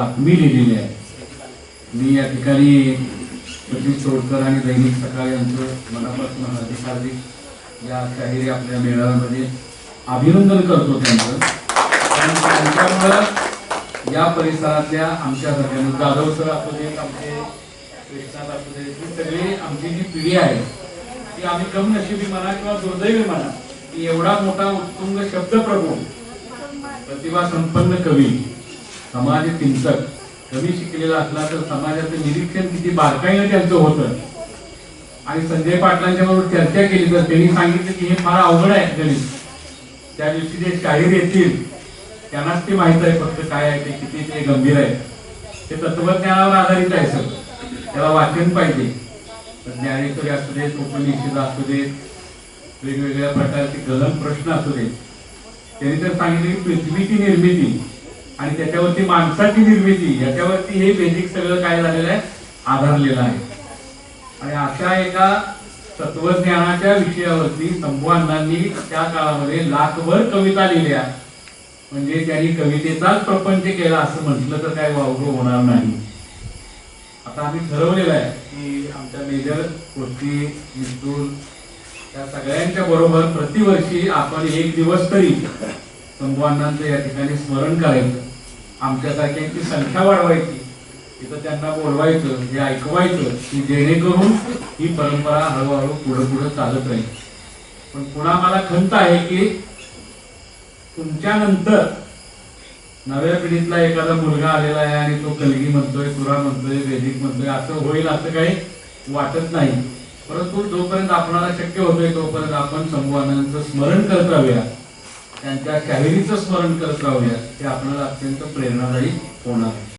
बातमी लिहिलेली आहे. मी या ठिकाणी सचिन सोडकर आणि दैनिक सकाळ यांचं मनापासून हार्दिक हार्दिक या शाहिरी आपल्या मेळाव्यामध्ये अभिनंदन करतो त्यांचं. कारण त्यांच्यामुळं या परिसरातल्या आमच्या सगळ्यांना जाधव सर असू देत आमचे कृष्णात असू देत ही सगळी आमची जी पिढी आहे ती आम्ही कम नशिबी म्हणा किंवा दुर्दैवी म्हणा की एवढा मोठा उत्तुंग शब्दप्रभू प्रतिभा संपन्न कवी समाज चिंतक. कमी शिकलेला असला तर समाजाचं निरीक्षण किती बारकाईनं त्यांचं होतं. आणि संजय पाटलांच्या बरोबर चर्चा केली तर त्यांनी सांगितलं की हे फार अवघड आहे गणित. त्या दिवशी जे शाहीर येतील त्यांनाच ते माहीत आहे फक्त काय आहे ते किती ते गंभीर आहे. ते तत्वज्ञानावर आधारित आहे सगळं. त्याला वाचन पाहिजे. ज्ञानेश्वरी असू देत उपनिषद असू देत वेगवेगळ्या प्रकारचे गलन प्रश्न असू देत. त्यांनी तर सांगितले की पृथ्वीची निर्मिती आणि त्याच्यावरती माणसाची निर्मिती याच्यावरती हे बेसिक सगळं काय झालेलं आहे? आधारलेलं आहे. आणि अशा एका तत्वज्ञानाच्या विषयावरती संभवांनी त्या काळामध्ये लाखभर कविता लिहिल्या. म्हणजे त्यांनी कवितेचाच प्रपंच केला असं म्हटलं तर काय वावगं होणार नाही. आता आम्ही ठरवलेलं आहे की आमच्या मेजर गोष्टी मिस्तूर त्या सगळ्यांच्या बरोबर प्रतिवर्षी आपण एक दिवस तरी शंभू या ठिकाणी स्मरण करायचं. आमच्यासारख्यांची संख्या वाढवायची तिथं त्यांना बोलवायचं हे ऐकवायचं की जेणेकरून ही परंपरा हळूहळू पुढे पुढे चालत राहील. पण पुन्हा मला खंत आहे की तुमच्या नंतर नव्या पिढीतला एखादा मुलगा आलेला आहे आणि तो कलगी म्हणतोय तुरा म्हणतोय वेदिक म्हणतोय असं होईल असं काही वाटत नाही. परंतु जोपर्यंत आपणाला शक्य होतोय तोपर्यंत आपण संभवानांचं स्मरण करत राहूया. त्यांच्या शाहिरीचं स्मरण करत राहूया ते आपल्याला अत्यंत प्रेरणादायी होणार आहे.